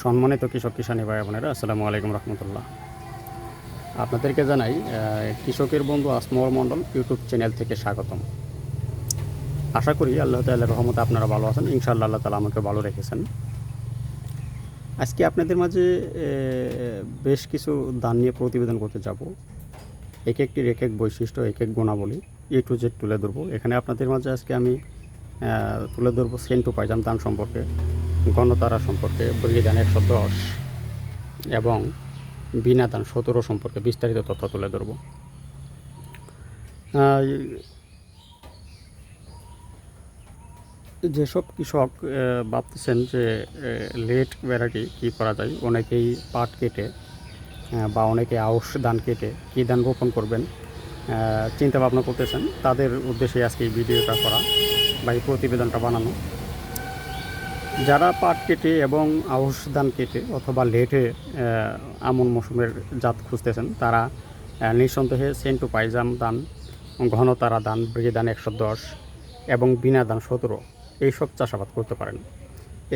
সম্মানিত কৃষক কিষানী ভাই বোনেরা, আসসালামু আলাইকুম রহমতুল্লাহ। আপনাদেরকে জানাই কৃষকের বন্ধু আসমল মণ্ডল ইউটিউব চ্যানেল থেকে স্বাগতম। আশা করি আল্লাহ তাল্লাহ রহমতে আপনারা ভালো আছেন, ইনশাআল্লাহ আল্লাহ তালা আমাকে ভালো রেখেছেন। আজকে আপনাদের মাঝে বেশ কিছু দান নিয়ে প্রতিবেদন করতে যাব। এক একটির এক এক বৈশিষ্ট্য, এক এক গুণাবলী, এ টু জেড তুলে ধরবো। এখানে আপনাদের মাঝে আজকে আমি তুলে ধরবো সেন্টু পাইজাম দান সম্পর্কে। গণতারা সম্পর্কে বলিদান একশো দশ এবং বিনা দান সতেরো সম্পর্কে বিস্তারিত তথ্য তুলে ধরব। যেসব কৃষক ভাবতেছেন যে লেট ভ্যারাইটি কী করা যায়, অনেকেই পাট কেটে বা অনেকে আউশ ধান কেটে কী ধান রোপণ করবেন চিন্তা ভাবনা করতেছেন। তাদের উদ্দেশ্যে আজকে এই ভিডিওটা করা বা এই প্রতিবেদনটা বানানো। যারা পাট কেটে এবং আউশ ধান কেটে অথবা লেটে আমন মৌসুমের জাত খুঁজতেছেন তারা নিঃসন্দেহে সেন্টু পাইজাম দান ঘনতারা দান ব্রিগেদান একশো দশ এবং বিনা দান সতেরো এইসব চাষাবাদ করতে পারেন।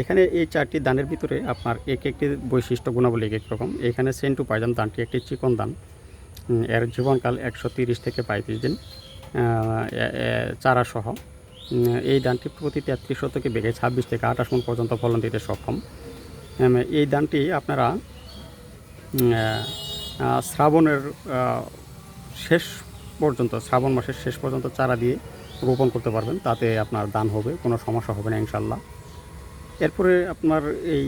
এখানে এই চারটি দানের ভিতরে আপনার এক একটি বৈশিষ্ট্য গুণাবলী এক এক রকম। এখানে সেন্টু পাইজাম দানটি একটি চিকন দান এর জীবনকাল একশো তিরিশ থেকে পঁয়ত্রিশ দিন চারা সহ উম, এই ধানটি প্রতি তেত্রিশ শতকে বেগে ছাব্বিশ থেকে আঠাশ মন পর্যন্ত ফলন দিতে সক্ষম। এই ধানটি আপনারা শ্রাবণের শেষ পর্যন্ত, শ্রাবণ মাসের শেষ পর্যন্ত চারা দিয়ে রোপণ করতে পারবেন। তাতে আপনার দান হবে, কোনো সমস্যা হবে না ইনশাল্লাহ এরপরে আপনার এই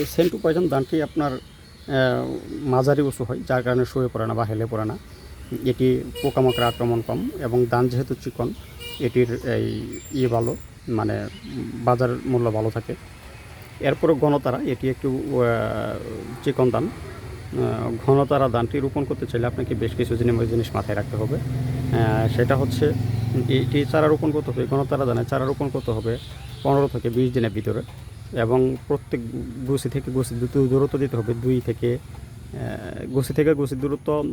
এই সেন্টু পয়জন ধানটি আপনার মাঝারি উঁচু হয়, যার কারণে শুয়ে পড়ে না বা হেলে পড়ে না। এটি পোকামাকড় আক্রমণ কম এবং ধান যেহেতু চিকন, এটির এই ইয়ে ভালো মানে বাজার মূল্য ভালো থাকে। এরপরে ঘনতারা, এটি একটু চিকন দান ঘনতারা দানটি রোপণ করতে চাইলে আপনাকে বেশ কিছু জিনিস জিনিস মাথায় রাখতে হবে। সেটা হচ্ছে, এটি চারা রোপণ করতে হবে, ঘনতারা দানে চারা রোপণ করতে হবে পনেরো থেকে বিশ দিনের ভিতরে এবং প্রত্যেক গুছি থেকে গুছি দূর- দূরত্ব দিতে হবে, দুই থেকে গুছি থেকে গুছি দূরত্ব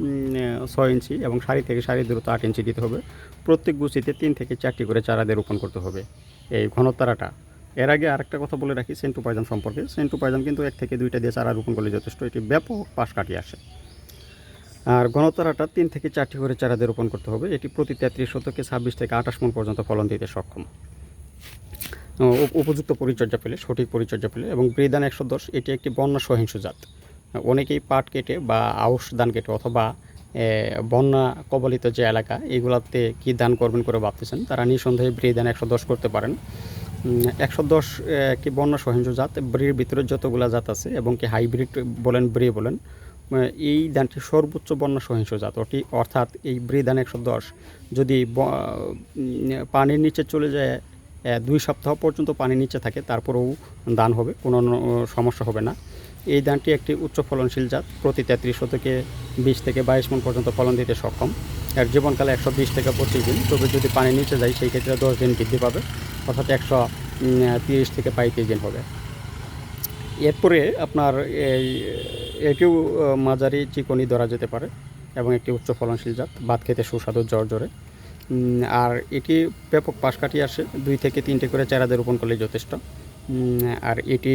ছয় ইঞ্চি এবং সারি থেকে সারি দূরত্ব আট ইঞ্চি দিতে হবে। প্রত্যেক গুছিতে তিন থেকে চারটি করে চারা দিয়ে রোপণ করতে হবে এই ঘনতারাটা এর আগে আরেকটা কথা বলে রাখি সেন্টু পাইজাম সম্পর্কে। সেন্টু পাইজাম কিন্তু এক থেকে দুইটা দিয়ে চারা রোপণ করলে যথেষ্ট, এটি ব্যাপক পাশ কাটিয়ে আসে। আর গণতারাটা তিন থেকে চারটি করে চারা দিয়ে রোপণ করতে হবে। এটি প্রতি তেত্রিশ শতকে ছাব্বিশ থেকে আঠাশ মন পর্যন্ত ফলন দিতে সক্ষম। উপ- উপযুক্ত পরিচর্যা পেলে, সঠিক পরিচর্যা পেলে এবং বৃদান একশো দশ, এটি একটি বন্যা সহিংস জাত। অনেকেই পাট কেটে বা আউশ ধান কেটে অথবা বন্যা কবলিত যে এলাকা, এগুলাতে কি দান করবেন করে ভাবতেছেন? তারা নিঃসন্দেহে ব্রি দান একশো দশ করতে পারেন। একশো দশ কি বন্যা সহিংস জাত ব্রির ভিতরে যতগুলা জাত আছে এবং কি হাইব্রিড বলেন, ব্রি বলেন এই ধানটি সর্বোচ্চ বন্যা সহিংস জাত। ওটি অর্থাৎ এই ব্রি দান একশো দশ যদি পানির নিচে চলে যায় দুই সপ্তাহ পর্যন্ত পানির নিচে থাকে, তারপরেও দান হবে কোনো সমস্যা হবে না। এই ধানটি একটি উচ্চ ফলনশীল জাত, প্রতি তেত্রিশ শতকে বিশ থেকে বাইশ মন পর্যন্ত ফলন দিতে সক্ষম। এর জীবনকালে একশো বিশ থেকে পঁচিশ দিন। তবে যদি পানি নিচে যায়, সেই ক্ষেত্রে দশ দিন বৃদ্ধি পাবে, অর্থাৎ একশো তিরিশ থেকে পঁয়ত্রিশ দিন হবে। এরপরে আপনার এই, এটিও মাঝারি চিকনি ধরা যেতে পারে এবং একটি উচ্চ ফলনশীল জাত। ভাত খেতে সুস্বাদু জ্বর জ্বরে আর এটি ব্যাপক পাশ কাটিয়ে আসে, দুই থেকে তিনটে করে চারাদের রোপণ করলে যথেষ্ট। আর এটি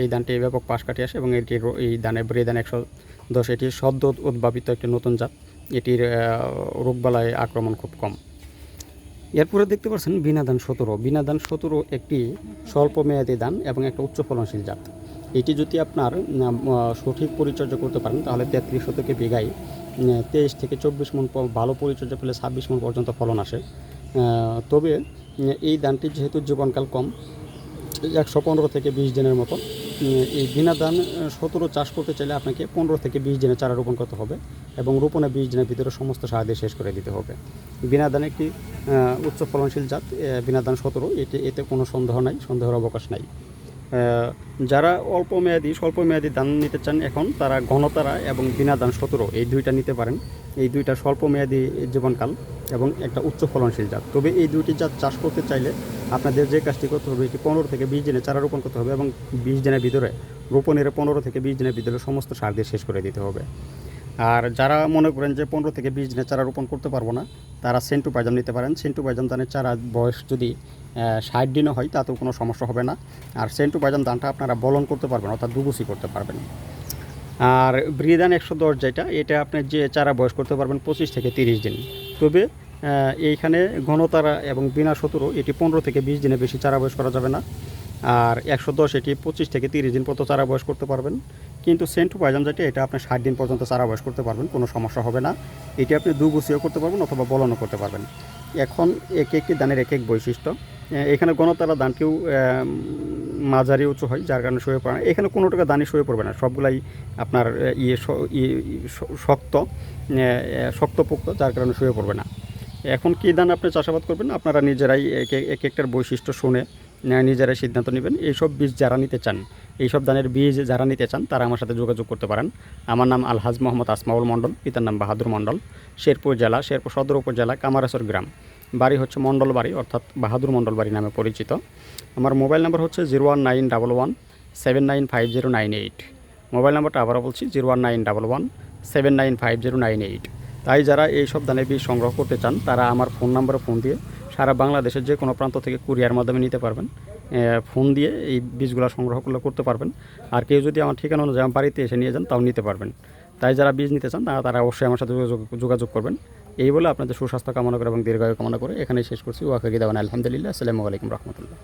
এই ধানটি ব্যাপক পাশ কাটিয়ে আসে এবং এটি এই ধানে ব্রে ধান একশো দশ। এটি সদ্য উদ্ভাবিত একটি নতুন জাত। এটির রোগবালায় আক্রমণ খুব কম। এরপরে দেখতে পাচ্ছেন বিনাদান সতেরো। বিনাদান সতেরো একটি স্বল্প মেয়াদি দান এবং একটা উচ্চ ফলনশীল জাত। এটি যদি আপনার সঠিক পরিচর্যা করতে পারেন, তাহলে তেত্রিশ শতকে বিঘায় তেইশ থেকে চব্বিশ মন ভালো পরিচর্যা পেলে ছাব্বিশ মন পর্যন্ত ফলন আসে। তবে এই দানটির যেহেতু জীবনকাল কম একশো পনেরো থেকে বিশ দিনের মতো এই বিনা দান সতেরো চাষ করতে চাইলে আপনাকে পনেরো থেকে বিশ দিনে চারা রোপণ করতে হবে এবং রোপণে বিশ দিনের ভিতরে সমস্ত সার দিয়ে শেষ করে দিতে হবে। বিনা দান একটি উচ্চ ফলনশীল জাত বিনা দান সতেরো, এটি, এতে কোনো সন্দেহ নাই, সন্দেহের অবকাশ নাই। যারা অল্প মেয়াদি, স্বল্প মেয়াদি দান নিতে চান এখন, তারা ঘনতারা এবং বিনা দান সতেরো, এই দুইটা নিতে পারেন। এই দুইটা স্বল্প মেয়াদি জীবনকাল এবং একটা উচ্চ ফলনশীল জাত। তবে এই দুইটি জাত চাষ করতে চাইলে আপনাদের যে কাজটি করতে হবে, এটি পনেরো থেকে বিশ দিনে চারা রোপণ করতে হবে এবং বিশ দিনের ভিতরে রোপণের পনেরো থেকে বিশ দিনের ভিতরে সমস্ত সার দিয়ে শেষ করে দিতে হবে। আর যারা মনে করেন যে পনেরো থেকে বিশ দিনের চারা রোপণ করতে পারব না, তারা সেন্টু পাইজাম নিতে পারেন। সেন্টু পাইজাম ধানের চারা বয়স যদি ষাট দিনও হয়, তাতেও কোনো সমস্যা হবে না। আর সেন্টু পাইজাম ধানটা আপনারা বলন করতে পারবেন, অর্থাৎ দুগুছি করতে পারবেন। আর ব্রিদান একশো দশ যেটা, এটা আপনি যে চারা বয়স করতে পারবেন পঁচিশ থেকে তিরিশ দিন। তবে এইখানে ঘনতারা এবং বিনা সতেরো এটি পনেরো থেকে বিশ দিনে বেশি চারা বয়স করা যাবে না। আর একশো দশ, এটি পঁচিশ থেকে তিরিশ দিন পর্যন্ত চারা বয়স করতে পারবেন। কিন্তু সেন্টু পাইজাম যেটা, এটা আপনি ষাট দিন পর্যন্ত চারা বয়স করতে পারবেন, কোনো সমস্যা হবে না। এটি আপনি দুগুছিও করতে পারবেন অথবা বলনও করতে পারবেন। এখন এক একটি দানের এক এক বৈশিষ্ট্য। এখানে গণতারা দানকেও আহ, মাঝারি উঁচু হয় যার কারণে শুয়ে পড়ে না। এখানে কোনো টাকা দানি শুয়ে পড়বে না সবগুলাই আপনার ইয়ে ইয়ে শক্ত শক্তপোক্ত যার কারণে শুয়ে পড়বে না। এখন কী ধান আপনি চাষাবাদ করবেন? আপনারা নিজেরাই এক একটার বৈশিষ্ট্য শুনে নিজেরাই সিদ্ধান্ত নেবেন। এইসব বীজ যারা নিতে চান এইসব ধানের বীজ যারা নিতে চান তারা আমার সাথে যোগাযোগ করতে পারেন। আমার নাম আলহাজ মোহাম্মদ আসমাউল মণ্ডল পিতার নাম বাহাদুর মণ্ডল শেরপুর জেলা শেরপুর সদর উপজেলা কামারাসর গ্রাম। বাড়ি হচ্ছে মণ্ডল বাড়ি, অর্থাৎ বাহাদুর মণ্ডল বাড়ি নামে পরিচিত। আমার মোবাইল নাম্বার হচ্ছে zero one nine double one seven nine five zero nine eight. Mobile নাম্বারটা আবারও বলছি, zero one nine double one seven nine five zero nine eight. তাই যারা এই সব ধানের বীজ সংগ্রহ করতে চান, তারা আমার ফোন নাম্বারে ফোন দিয়ে সারা বাংলাদেশের যে কোনো প্রান্ত থেকে কুরিয়ার মাধ্যমে নিতে পারবেন। ফোন দিয়ে এই বীজগুলো সংগ্রহ করলে করতে পারবেন। আর কেউ যদি আমার ঠিকানা অনুযায়ী বাড়িতে এসে নিয়ে যান, তাও নিতে পারবেন। তাই যারা বীজ নিতে চান, তারা তারা অবশ্যই আমার সাথে যোগাযোগ করবেন। এই বলে আপনাদের সুস্বাস্থ্য কামনা করে এবং দীর্ঘায়ু কামনা করে এখানেই শেষ করছি। ওয়াকারি দেওয়ান আলহামদুলিল্লাহ। আসসালামু আলাইকুম রহমতুল্লাহ।